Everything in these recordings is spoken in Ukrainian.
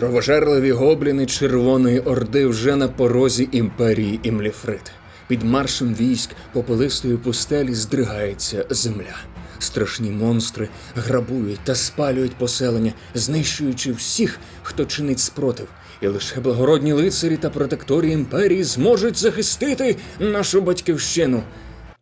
Кровожерливі гобліни Червоної Орди вже на порозі імперії Імліфрит. Під маршем військ попелистої пустелі здригається земля. Страшні монстри грабують та спалюють поселення, знищуючи всіх, хто чинить спротив. І лише благородні лицарі та протектори імперії зможуть захистити нашу батьківщину.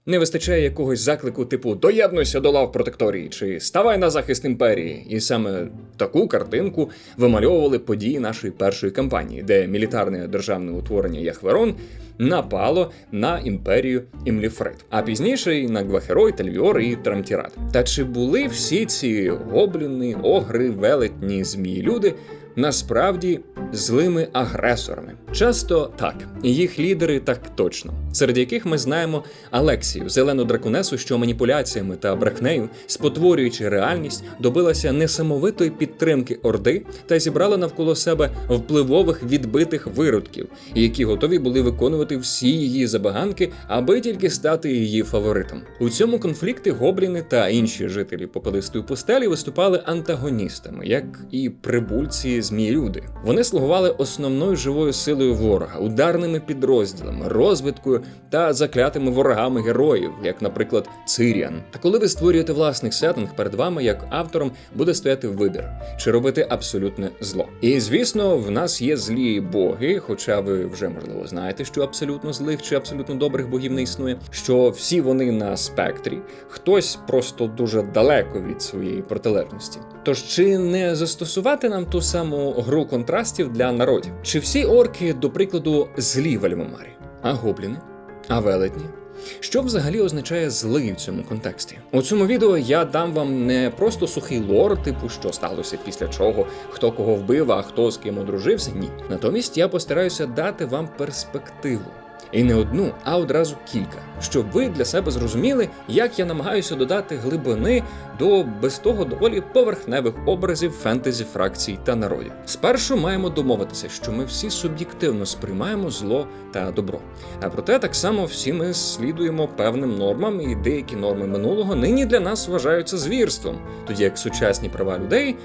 Не вистачає якогось заклику, типу доєднуйся до лав протекторії чи ставай на захист імперії. І саме таку картинку вимальовували події нашої першої кампанії, де мілітарне державне утворення Яхверон напало на імперію Імліфрит, а пізніше і на Гвахерой, Тельвіор і Трамтірат. Та чи були всі ці гобліни, огри, велетні, змії люди насправді злими агресорами? Часто так, їх лідери так точно, серед яких ми знаємо Алексію, зелену драконесу, що маніпуляціями та брехнею, спотворюючи реальність, добилася несамовитої підтримки Орди та зібрала навколо себе впливових відбитих виродків, які готові були виконувати всі її забаганки, аби тільки стати її фаворитом. У цьому конфлікті гобліни та інші жителі попелистої пустелі виступали антагоністами, як і прибульці змієлюди. Вони слугували основною живою силою ворога, ударними підрозділами, розвідкою та заклятими ворогами героїв, як, наприклад, Циріан. Та коли ви створюєте власний сеттинг, перед вами, як автором, буде стояти вибір, чи робити абсолютне зло. І звісно, в нас є злі боги, хоча ви вже можливо знаєте, що абсолютно злих чи абсолютно добрих богів не існує, що всі вони на спектрі, хтось просто дуже далеко від своєї протилежності. Тож чи не застосувати нам ту саму гру контрастів для народів? Чи всі орки, до прикладу, злі в Альмамарі, а гобліни, а велетні? Що взагалі означає злий в цьому контексті? У цьому відео я дам вам не просто сухий лор, типу що сталося після чого, хто кого вбив, а хто з ким одружився. Ні. Натомість я постараюся дати вам перспективу. І не одну, а одразу кілька, щоб ви для себе зрозуміли, як я намагаюся додати глибини до без того доволі поверхневих образів фентезі фракцій та народів. Спершу маємо домовитися, що ми всі суб'єктивно сприймаємо зло та добро. А проте так само всі ми слідуємо певним нормам, і деякі норми минулого нині для нас вважаються звірством, тоді як сучасні права людей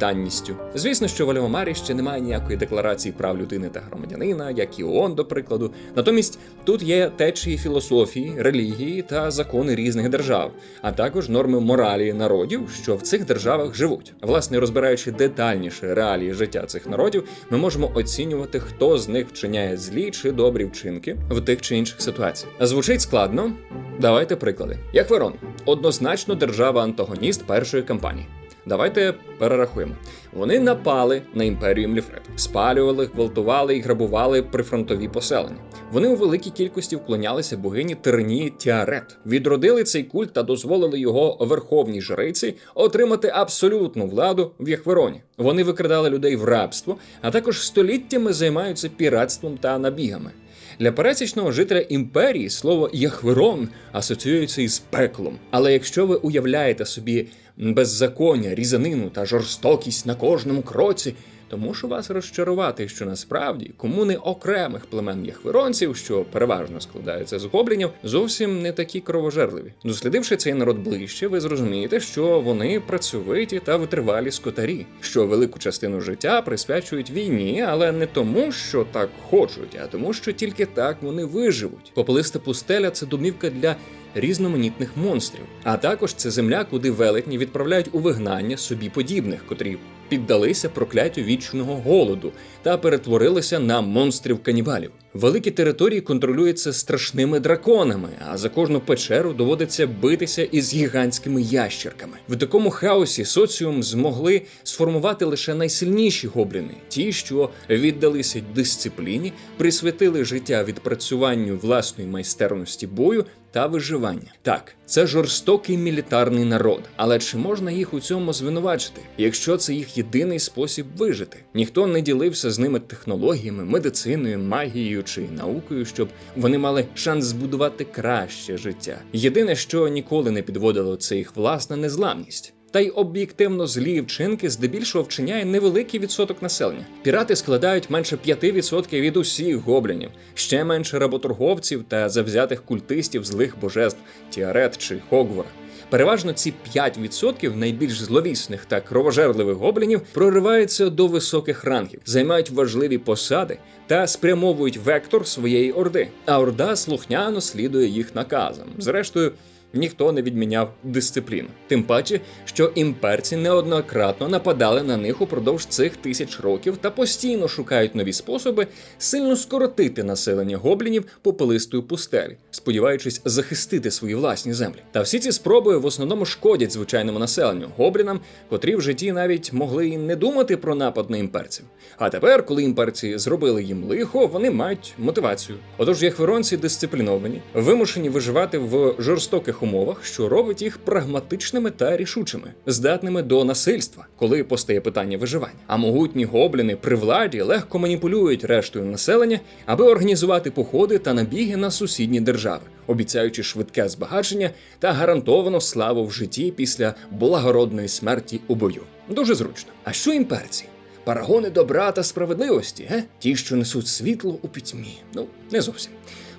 данністю. Звісно, що в Альмамарі ще немає ніякої декларації прав людини та громадянина, як і ООН, до прикладу. Натомість тут є течії філософії, релігії та закони різних держав, а також норми моралі народів, що в цих державах живуть. Власне, розбираючи детальніше реалії життя цих народів, ми можемо оцінювати, хто з них вчиняє злі чи добрі вчинки в тих чи інших ситуаціях. Звучить складно. Давайте приклади. Як Верон, однозначно держава-антагоніст першої кампанії. Давайте перерахуємо. Вони напали на імперію Мліфред, спалювали, гвалтували і грабували прифронтові поселення. Вони у великій кількості вклонялися богині Тернії Тіарет, відродили цей культ та дозволили його верховній жриці отримати абсолютну владу в Яхвероні. Вони викрадали людей в рабство, а також століттями займаються піратством та набігами. Для пересічного жителя імперії слово Яхверон асоціюється із пеклом. Але якщо ви уявляєте собі беззаконня, різанину та жорстокість на кожному кроці, то мушу вас розчарувати, що насправді комуни окремих племен яхверонців, що переважно складаються з гоблінів, зовсім не такі кровожерливі. Дослідивши цей народ ближче, ви зрозумієте, що вони працьовиті та витривалі скотарі, що велику частину життя присвячують війні, але не тому, що так хочуть, а тому, що тільки так вони виживуть. Попелиста пустеля це домівка для різноманітних монстрів, а також це земля, куди велетні відправляють у вигнання собі подібних, котрі піддалися прокляттю вічного голоду та перетворилися на монстрів канібалів. Великі території контролюються страшними драконами, а за кожну печеру доводиться битися із гігантськими ящерками. В такому хаосі соціум змогли сформувати лише найсильніші гобліни, ті, що віддалися дисципліні, присвятили життя відпрацюванню власної майстерності бою та виживання. Так, це жорстокий мілітарний народ, але чи можна їх у цьому звинувачити, якщо це їх єдиний спосіб вижити? Ніхто не ділився з ними технологіями, медициною, магією чи наукою, щоб вони мали шанс збудувати краще життя. Єдине, що ніколи не підводило, це їх власна незламність. Та й об'єктивно злі вчинки здебільшого вчиняє невеликий відсоток населення. Пірати складають менше 5% від усіх гоблінів, ще менше работорговців та завзятих культистів злих божеств Тіарет чи Хогвара. Переважно ці 5% найбільш зловісних та кровожерливих гоблінів прориваються до високих рангів, займають важливі посади та спрямовують вектор своєї орди. А орда слухняно слідує їх наказам. Зрештою. Ніхто не відміняв дисципліну. Тим паче, що імперці неоднократно нападали на них упродовж цих тисяч років та постійно шукають нові способи сильно скоротити населення гоблінів попелистої пустелі, сподіваючись захистити свої власні землі. Та всі ці спроби в основному шкодять звичайному населенню гоблінам, котрі в житті навіть могли і не думати про напад на імперців. А тепер, коли імперці зробили їм лихо, вони мають мотивацію. Отож, яхверонці дисципліновані, вимушені виживати в жорстоких умовах, що робить їх прагматичними та рішучими, здатними до насильства, коли постає питання виживання. А могутні гобліни при владі легко маніпулюють рештою населення, аби організувати походи та набіги на сусідні держави, обіцяючи швидке збагачення та гарантовану славу в житті після благородної смерті у бою. Дуже зручно. А що імперці? Парагони добра та справедливості, ге? ті, що несуть світло у пітьмі. Ну, не зовсім.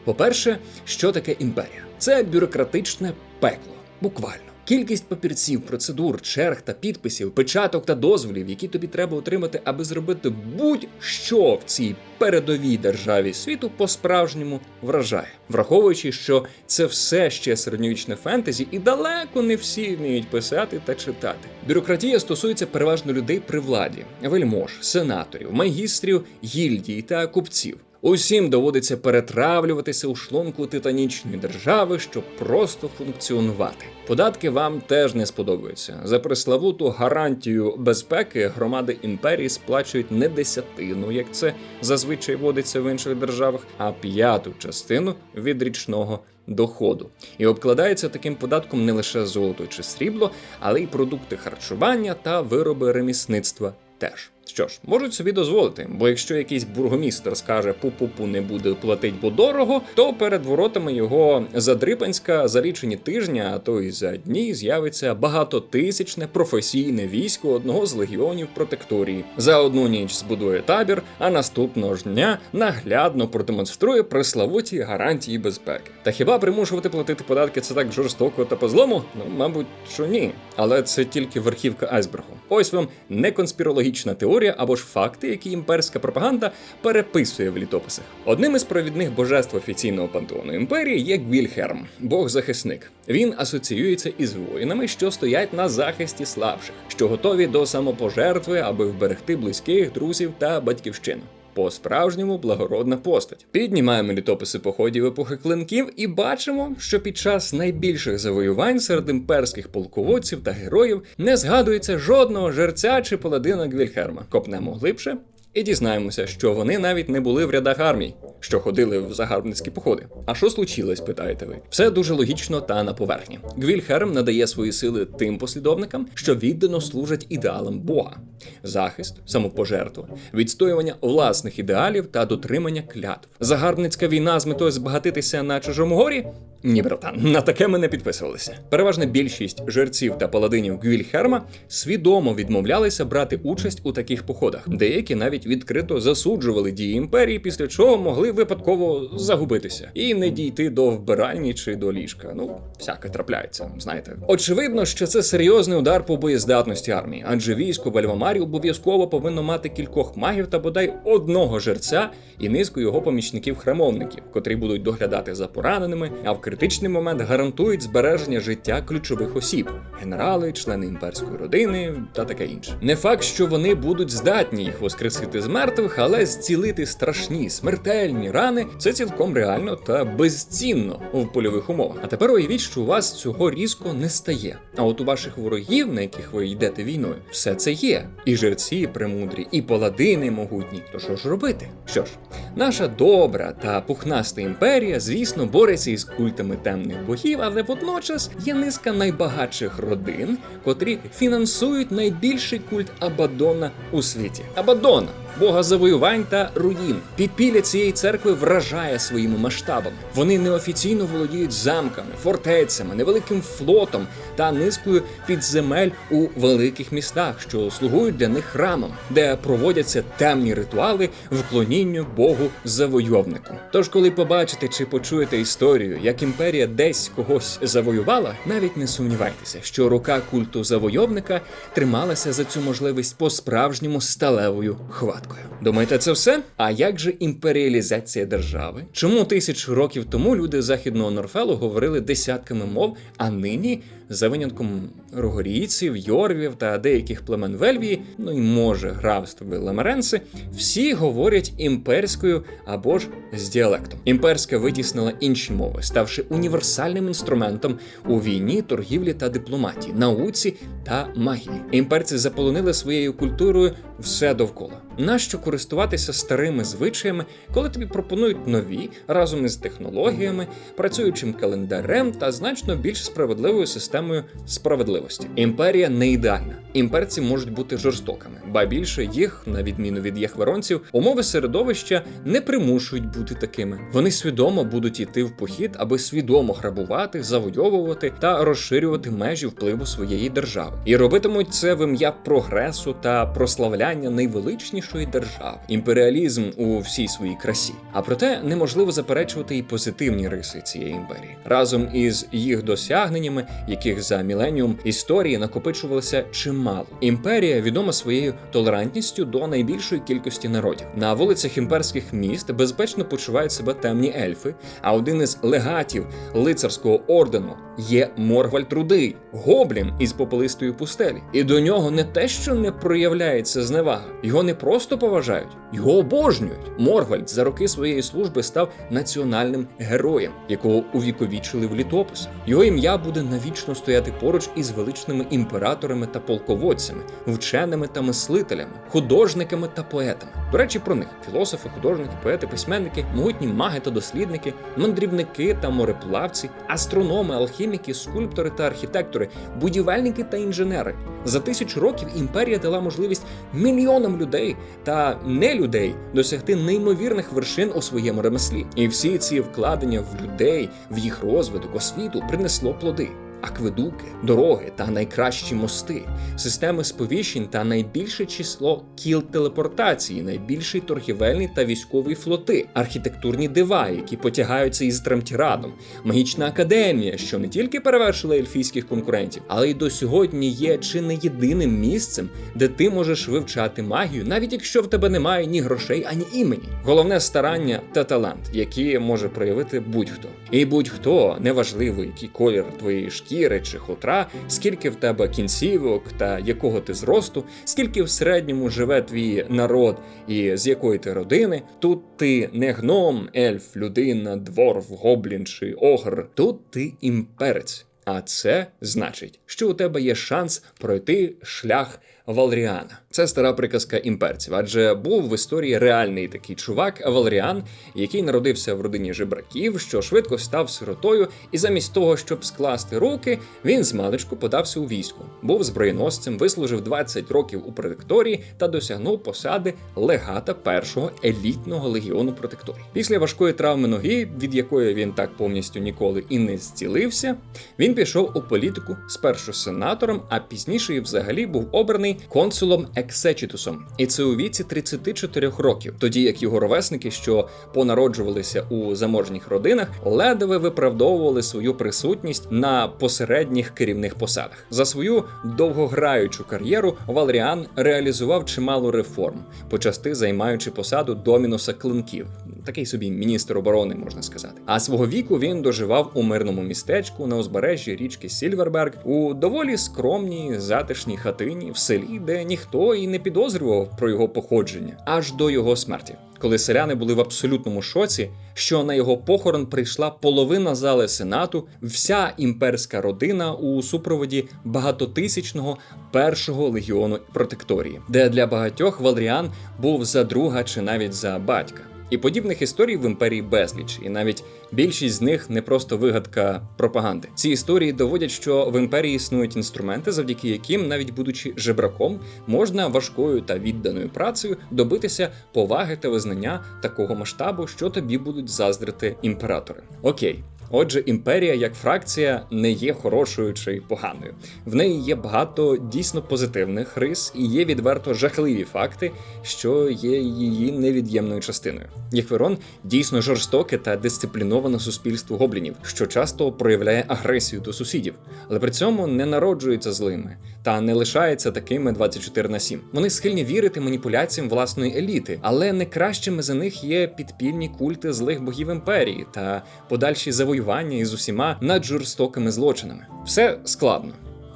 По-перше, що таке імперія? Це бюрократичне пекло, буквально. Кількість папірців, процедур, черг та підписів, печаток та дозволів, які тобі треба отримати, аби зробити будь-що в цій передовій державі світу, по-справжньому вражає, враховуючи, що це все ще середньовічне фентезі, і далеко не всі вміють писати та читати. Бюрократія стосується переважно людей при владі, вельмож, сенаторів, магістрів, гільдій та купців. Усім доводиться перетравлюватися у шлунку титанічної держави, щоб просто функціонувати. Податки вам теж не сподобаються. За преславуту гарантію безпеки громади імперії сплачують не десятину, як це зазвичай водиться в інших державах, а п'яту частину від річного доходу. І обкладається таким податком не лише золото чи срібло, але й продукти харчування та вироби ремісництва теж. Що ж, можуть собі дозволити, бо якщо якийсь бургомістр скаже пу-пу-пу не буде платить, бо дорого, то перед воротами його задрипанська за лічені тижні, а то й за дні з'явиться багатотисячне професійне військо одного з легіонів протекторії. За одну ніч збудує табір, а наступного ж дня наглядно продемонструє преславуті гарантії безпеки. Та хіба примушувати платити податки це так жорстоко та по злому? Ну, мабуть, що ні. Але це тільки верхівка айсбергу. Ось вам не конспірологічна теорія або ж факти, які імперська пропаганда переписує в літописах. Одним із провідних божеств офіційного пантеону імперії є Гвільхерм, бог-захисник. Він асоціюється із воїнами, що стоять на захисті слабших, що готові до самопожертви, аби вберегти близьких, друзів та батьківщину. По-справжньому благородна постать. Піднімаємо літописи походів епохи клинків і бачимо, що під час найбільших завоювань серед імперських полководців та героїв не згадується жодного жерця чи паладина Гвільхерма. Копнемо глибше і дізнаємося, що вони навіть не були в рядах армій, що ходили в загарбницькі походи. А що случилось, питаєте ви? Все дуже логічно та на поверхні. Гвільхерм надає свої сили тим послідовникам, що віддано служать ідеалам Бога: захист, самопожертва, відстоювання власних ідеалів та дотримання клятв. Загарбницька війна з метою збагатитися на чужому горі. Ні, братан, на таке ми не підписувалися. Переважна більшість жерців та паладинів Гвільхерма свідомо відмовлялися брати участь у таких походах. Деякі навіть відкрито засуджували дії імперії, після чого могли випадково загубитися і не дійти до вбиральні чи до ліжка. Ну, всяке трапляється, знаєте. Очевидно, що це серйозний удар по боєздатності армії, адже військо Бальвамарі обов'язково повинно мати кількох магів та бодай одного жерця і низку його помічників-храмовників, котрі будуть доглядати за пораненими, а в критичний момент гарантують збереження життя ключових осіб: генерали, члени імперської родини та таке інше. Не факт, що вони будуть здатні їх воскресити з мертвих, але зцілити страшні смертельні рани це цілком реально та безцінно в польових умовах. А тепер уявіть, що у вас цього різко не стає. А от у ваших ворогів, на яких ви йдете війною, все це є. І жерці премудрі, і паладини могутні. То що ж робити? Що ж, наша добра та пухнаста імперія, звісно, бореться із культами темних богів, але водночас є низка найбагатших родин, котрі фінансують найбільший культ Абадона у світі. Абадона бога завоювань та руїн. Підпілля цієї церкви вражає своїми масштабами. Вони неофіційно володіють замками, фортецями, невеликим флотом та низкою підземель у великих містах, що слугують для них храмом, де проводяться темні ритуали вклонінню Богу завойовнику. Тож, коли побачите чи почуєте історію, як імперія десь когось завоювала, навіть не сумнівайтеся, що рука культу завойовника трималася за цю можливість по-справжньому сталевою хваткою. Думаєте, це все? А як же імперіалізація держави? Чому тисячу років тому люди західного Норфелу говорили десятками мов, а нині за винятком рогорійців, йорвів та деяких племен Вельвії, ну і може графство Ламеренси, всі говорять імперською або ж з діалектом. Імперська витіснила інші мови, ставши універсальним інструментом у війні, торгівлі та дипломатії, науці та магії. Імперці заполонили своєю культурою все довкола. Нащо користуватися старими звичаями, коли тобі пропонують нові разом із технологіями, працюючим календарем та значно більш справедливою системою справедливості? Імперія не ідеальна. Імперці можуть бути жорстокими, ба більше їх, на відміну від яхверонців, умови середовища не примушують бути такими. Вони свідомо будуть йти в похід, аби свідомо грабувати, завойовувати та розширювати межі впливу своєї держави, і робитимуть це в ім'я прогресу та прославляння найвеличнішої держави, імперіалізм у всій своїй красі. А проте неможливо заперечувати і позитивні риси цієї імперії разом із їх досягненнями, яких за міленіум історії накопичувалося чимало. Імперія відома своєю толерантністю до найбільшої кількості народів. На вулицях імперських міст безпечно почувають себе темні ельфи. А один із легатів лицарського ордену є Моргвальд Рудий, гоблін із попелистої пустелі. І до нього не те, що не проявляється зневага, його не просто поважають, його обожнюють. Моргвальд за роки своєї служби став національним героєм, якого увіковічили в літописах. Його ім'я буде навічно стояти поруч із величними імператорами та полководцями, вченими та мислителями, художниками та поетами. До речі, про них філософи, художники, поети, письменники, могутні маги та дослідники, мандрівники та мореплавці, астрономи, алхіміки, скульптори та архітектори, будівельники та інженери. За тисячу років імперія дала можливість мільйонам людей та не людей досягти неймовірних вершин у своєму ремеслі. І всі ці вкладення в людей, в їх розвиток, освіту принесло плоди. Акведуки, дороги та найкращі мости, системи сповіщень та найбільше число кіл телепортації, найбільший торгівельний та військовий флоти, архітектурні дива, які потягаються із трамтірадом, магічна академія, що не тільки перевершила ельфійських конкурентів, але й до сьогодні є чи не єдиним місцем, де ти можеш вивчати магію, навіть якщо в тебе немає ні грошей, ані імені. Головне старання та талант, які може проявити будь-хто. І будь-хто неважливо, який колір твоєї шкіри чи хутра, скільки в тебе кінцівок та якого ти зросту, скільки в середньому живе твій народ і з якої ти родини. Тут ти не гном, ельф, людина, дворф, гоблін чи огр. Тут ти імперець. А це значить, що у тебе є шанс пройти шлях Валріана. Це стара приказка імперців, адже був в історії реальний такий чувак Валріан, який народився в родині жебраків, що швидко став сиротою, і замість того, щоб скласти руки, він з маличку подався у військо. Був зброєносцем, вислужив 20 років у протекторії та досягнув посади легата першого елітного легіону протекторії. Після важкої травми ноги, від якої він так повністю ніколи і не зцілився, він пішов у політику спершу сенатором, а пізніше взагалі був обраний консулом Ексечітусом, і це у віці 34 років, тоді як його ровесники, що понароджувалися у заможніх родинах, ледве виправдовували свою присутність на посередніх керівних посадах. За свою довгограючу кар'єру Валеріан реалізував чимало реформ, почасти займаючи посаду домінуса клинків, такий собі міністр оборони, можна сказати. А свого віку він доживав у мирному містечку на узбережжі річки Сільверберг у доволі скромній затишній хатині в селі, де ніхто і не підозрював про його походження аж до його смерті. Коли селяни були в абсолютному шоці, що на його похорон прийшла половина зали сенату, вся імперська родина у супроводі багатотисячного першого легіону протекторії, де для багатьох Валріан був за друга чи навіть за батька. І подібних історій в імперії безліч, і навіть більшість з них не просто вигадка пропаганди. Ці історії доводять, що в імперії існують інструменти, завдяки яким, навіть будучи жебраком, можна важкою та відданою працею добитися поваги та визнання такого масштабу, що тобі будуть заздрити імператори. Окей. Отже, імперія як фракція не є хорошою чи поганою. В неї є багато дійсно позитивних рис і є відверто жахливі факти, що є її невід'ємною частиною. Єхверон дійсно жорстоке та дисципліноване суспільство гоблінів, що часто проявляє агресію до сусідів, але при цьому не народжується злими та не лишається такими 24 на 7. Вони схильні вірити маніпуляціям власної еліти, але не кращими за них є підпільні культи злих богів імперії та подальші завоювання із усіма наджорстокими злочинами. Все складно,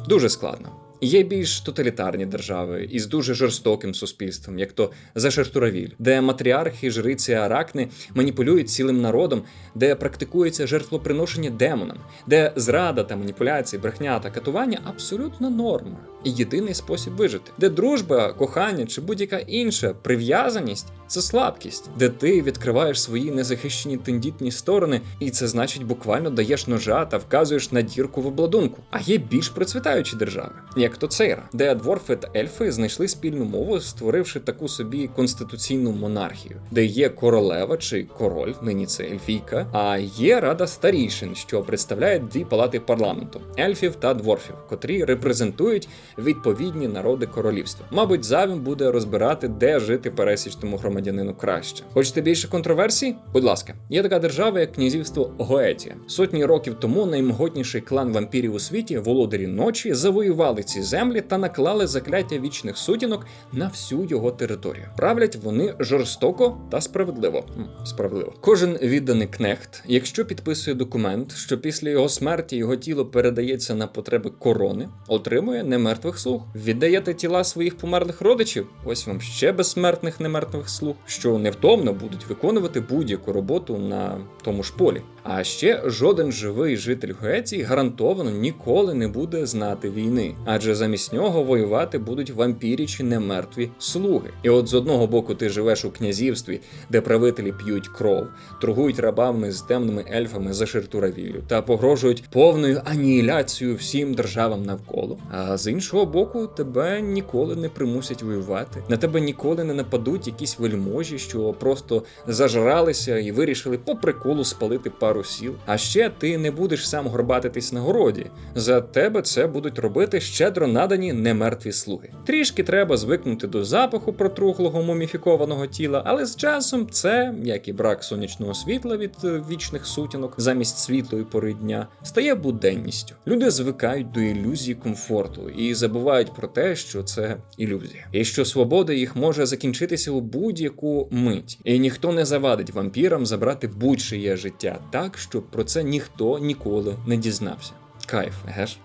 дуже складно. Є більш тоталітарні держави із дуже жорстоким суспільством, як то Зашертуравіль, де матріархи, жриці Аракни маніпулюють цілим народом, де практикується жертвоприношення демонам, де зрада та маніпуляції, брехня та катування абсолютно норма і єдиний спосіб вижити, де дружба, кохання чи будь-яка інша прив'язаність це слабкість, де ти відкриваєш свої незахищені тендітні сторони, і це значить буквально даєш ножа та вказуєш на дірку в обладунку. А є більш процвітаючі держави, як то Цейра, де дворфи та ельфи знайшли спільну мову, створивши таку собі конституційну монархію, де є королева чи король, нині це ельфійка, а є рада старішин, що представляє дві палати парламенту ельфів та дворфів, котрі репрезентують відповідні народи королівства. Мабуть, завім буде розбирати, де жити пересічному громадянину краще. Хочете більше контроверсій? Будь ласка, є така держава, як князівство Гоетія. Сотні років тому наймогутніший клан вампірів у світі, володарі ночі, завоювали ці землі та наклали закляття вічних сутінок на всю його територію. Правлять вони жорстоко та справедливо. Справедливо. Кожен відданий кнехт, якщо підписує документ, що після його смерті його тіло передається на потреби корони, отримує немертвих слуг. Віддаєте тіла своїх померлих родичів. Ось вам ще безсмертних немертвих слуг, що невтомно будуть виконувати будь-яку роботу на тому ж полі. А ще жоден живий житель Гоеції гарантовано ніколи не буде знати війни, адже замість нього воювати будуть вампірі чи немертві слуги. І от з одного боку ти живеш у князівстві, де правителі п'ють кров, торгують рабами з темними ельфами за Ширтуравілю та погрожують повною аніляцією всім державам навколо. А з іншого боку, тебе ніколи не примусять воювати. На тебе ніколи не нападуть якісь вельможі, що просто зажралися і вирішили по приколу спалити пару сіл. А ще ти не будеш сам горбатитись на городі. За тебе це будуть робити щедро надані немертві слуги. Трішки треба звикнути до запаху протруглого муміфікованого тіла, але з часом це, як і брак сонячного світла від е, вічних сутінок замість світлої пори дня, стає буденністю. Люди звикають до ілюзії комфорту і забувають про те, що це ілюзія, і що свобода їх може закінчитися у будь-яку мить, і ніхто не завадить вампірам забрати будь-чиє життя так, щоб про це ніхто ніколи не дізнався. Кайф, геш?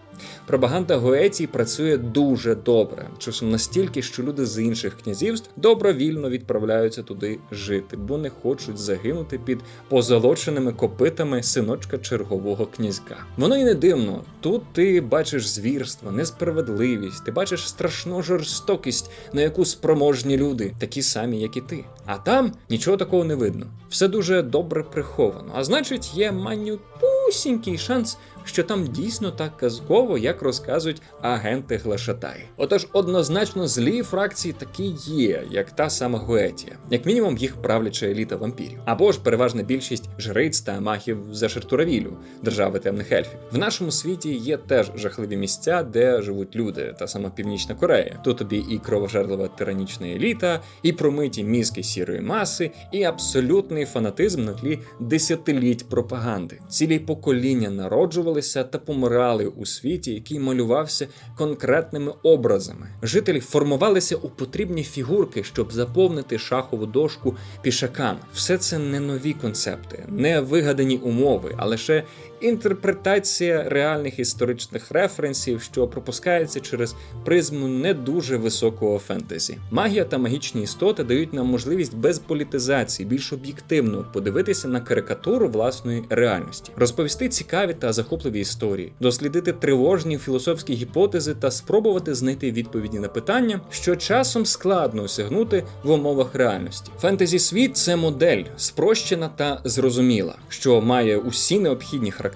Пропаганда Гоеції працює дуже добре, часом настільки, що люди з інших князівств добровільно відправляються туди жити, бо не хочуть загинути під позолоченими копитами синочка чергового князька. Воно й не дивно. Тут ти бачиш звірство, несправедливість, ти бачиш страшну жорстокість, на яку спроможні люди, такі самі, як і ти. А там нічого такого не видно. Все дуже добре приховано. А значить, є манютусінький шанс, що там дійсно так казково, як розказують агенти Глашатай. Отож, однозначно злі фракції такі є, як та сама Гоетія, як мінімум їх правляча еліта вампірів, або ж переважна більшість жриць та махів за Шертуравілю, держави темних ельфів. В нашому світі є теж жахливі місця, де живуть люди, та сама Північна Корея. Тут тобі і кровожерлива тиранічна еліта, і промиті мізки сірої маси, і абсолютний фанатизм на тлі десятиліть пропаганди. Цілі покоління народжувалися та помирали у світі, який малювався конкретними образами. Жителі формувалися у потрібні фігурки, щоб заповнити шахову дошку пішаками. Все це не нові концепти, не вигадані умови, а лише інтерпретація реальних історичних референсів, що пропускається через призму не дуже високого фентезі. Магія та магічні істоти дають нам можливість без політизації більш об'єктивно подивитися на карикатуру власної реальності, розповісти цікаві та захопливі історії, дослідити тривожні філософські гіпотези та спробувати знайти відповіді на питання, що часом складно осягнути в умовах реальності. Фентезі світ це модель спрощена та зрозуміла, що має усі необхідні характеристики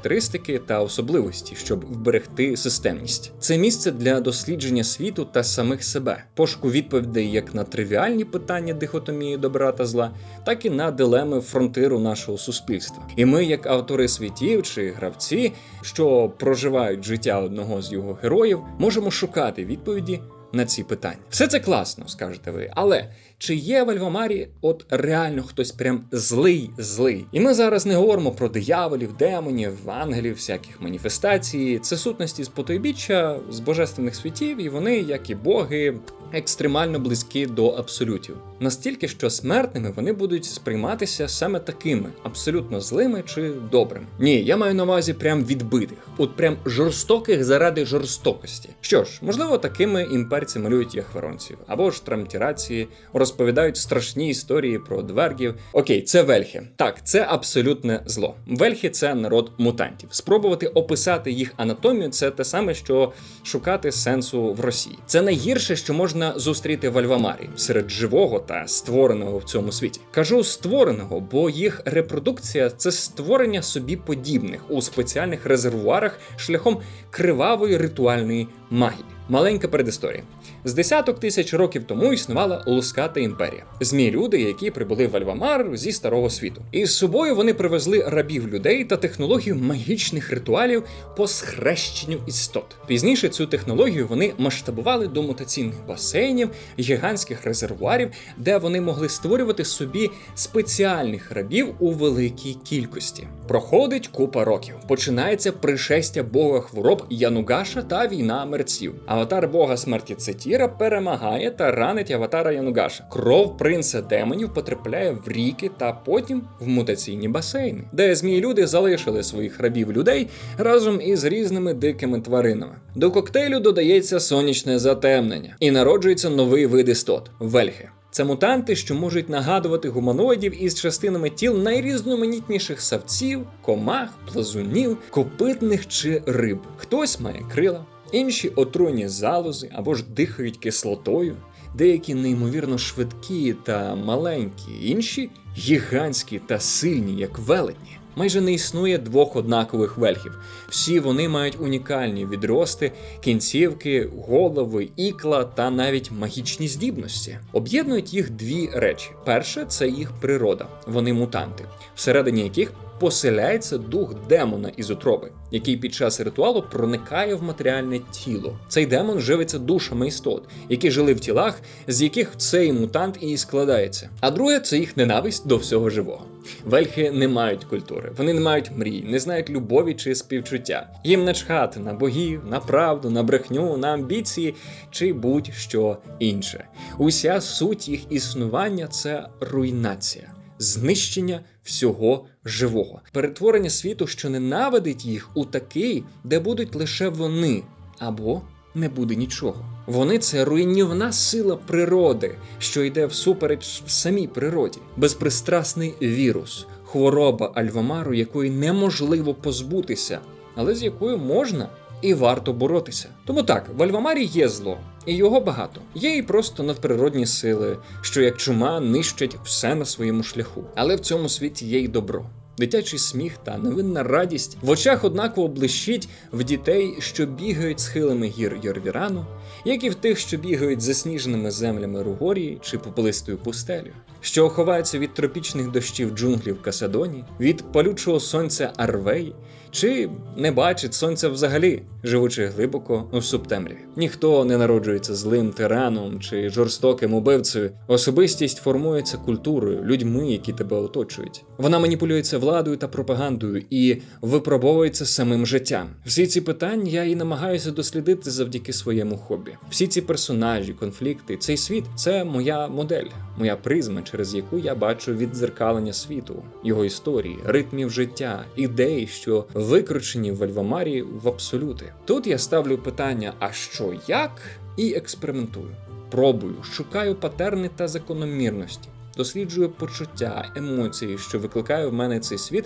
та особливості, щоб вберегти системність. Це місце для дослідження світу та самих себе, пошуку відповідей як на тривіальні питання дихотомії добра та зла, так і на дилеми фронтиру нашого суспільства. І ми, як автори світів чи гравці, що проживають життя одного з його героїв, можемо шукати відповіді на ці питання. Все це класно, скажете ви, але чи є в Альвамарі от реально хтось прям злий злий? І ми зараз не говоримо про дияволів, демонів, ангелів, всяких маніфестацій. Це сутності з потойбіччя, з божественних світів, і вони, як і боги, екстремально близькі до абсолютів. Настільки, що смертними вони будуть сприйматися саме такими, абсолютно злими чи добрими. Ні, я маю на увазі прям відбитих, от прям жорстоких заради жорстокості. Що ж, можливо, такими імперці малюють яхверонців, або ж трамтірації, розповідають страшні історії про двергів. Окей, це вельхи. Так, це абсолютне зло. Вельхи це народ мутантів. Спробувати описати їх анатомію це те саме, що шукати сенсу в Росії. Це найгірше, що можна зустріти в Альвамарі серед живого та створеного в цьому світі. Кажу створеного, бо їх репродукція це створення собі подібних у спеціальних резервуарах шляхом кривавої ритуальної магії. Маленька передісторія. З десяток тисяч років тому існувала Луската імперія. Змі люди, які прибули в Альвамар зі старого світу. І з собою вони привезли рабів людей та технологію магічних ритуалів по схрещенню істот. Пізніше цю технологію вони масштабували до мутаційних басейнів, гігантських резервуарів, де вони могли створювати собі спеціальних рабів у великій кількості. Проходить купа років. Починається пришестя бога хвороб Янугаша та війна мерців. Аватар бога смерті Цетіра перемагає та ранить аватара Янугаша. Кров принца демонів потрапляє в ріки та потім в мутаційні басейни, де змії люди залишили своїх рабів людей разом із різними дикими тваринами. До коктейлю додається сонячне затемнення і народжується новий вид істот вельхи. Це мутанти, що можуть нагадувати гуманоїдів із частинами тіл найрізноманітніших савців, комах, плазунів, копитних чи риб. Хтось має крила, інші отруйні залози або ж дихають кислотою. Деякі неймовірно швидкі та маленькі, інші гігантські та сильні, як велетні. Майже не існує двох однакових вельхів. Всі вони мають унікальні відрости, кінцівки, голови, ікла та навіть магічні здібності. Об'єднують їх дві речі: перше це їх природа, вони мутанти, всередині яких поселяється дух демона із утроби, який під час ритуалу проникає в матеріальне тіло. Цей демон живиться душами істот, які жили в тілах, з яких цей мутант і складається. А друге це їх ненависть до всього живого. Вельхи не мають культури, вони не мають мрій, не знають любові чи співчуття. Їм начхати на богів, на правду, на брехню, на амбіції чи будь-що інше. Уся суть їх існування це руйнація, знищення всього живого, перетворення світу, що ненавидить їх, у такий, де будуть лише вони або не буде нічого. Вони це руйнівна сила природи, що йде всупереч самій природі, безпристрасний вірус, хвороба Альвамару, якої неможливо позбутися, але з якою можна і варто боротися. Тому так, в Альвамарі є зло, і його багато. Є і просто надприродні сили, що як чума нищать все на своєму шляху. Але в цьому світі є й добро. Дитячий сміх та невинна радість в очах однаково блищить в дітей, що бігають схилами гір Йорвірану, як і в тих, що бігають засніженими землями Ругорії чи попелистою пустелю, що ховаються від тропічних дощів джунглів Касадоні, від палючого сонця Арвей, чи не бачить сонця взагалі, живучи глибоко у субтемряві. Ніхто не народжується злим тираном чи жорстоким убивцею. Особистість формується культурою, людьми, які тебе оточують. Вона маніпулюється владою та пропагандою і випробовується самим життям. Всі ці питання я і намагаюся дослідити завдяки своєму хобі. Всі ці персонажі, конфлікти, цей світ це моя модель, моя призма, через яку я бачу віддзеркалення світу, його історії, ритмів життя, ідей, що викручені в Альвамарі в абсолюти. Тут я ставлю питання: а що як? і експериментую. Пробую, шукаю патерни та закономірності, досліджую почуття, емоції, що викликає в мене цей світ,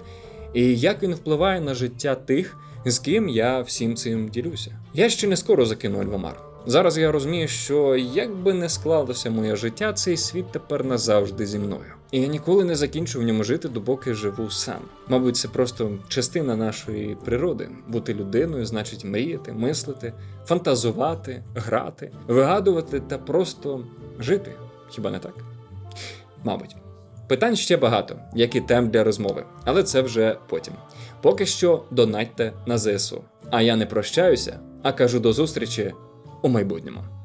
і як він впливає на життя тих, з ким я всім цим ділюся. Я ще не скоро закину Альвамар. Зараз я розумію, що як би не склалося моє життя, цей світ тепер назавжди зі мною. І я ніколи не закінчу в ньому жити, допоки живу сам. Мабуть, це просто частина нашої природи. Бути людиною значить мріяти, мислити, фантазувати, грати, вигадувати та просто жити. Хіба не так? Мабуть. Питань ще багато, як і тем для розмови, але це вже потім. Поки що донатьте на ЗСУ. А я не прощаюся, а кажу до зустрічі у майбутньому.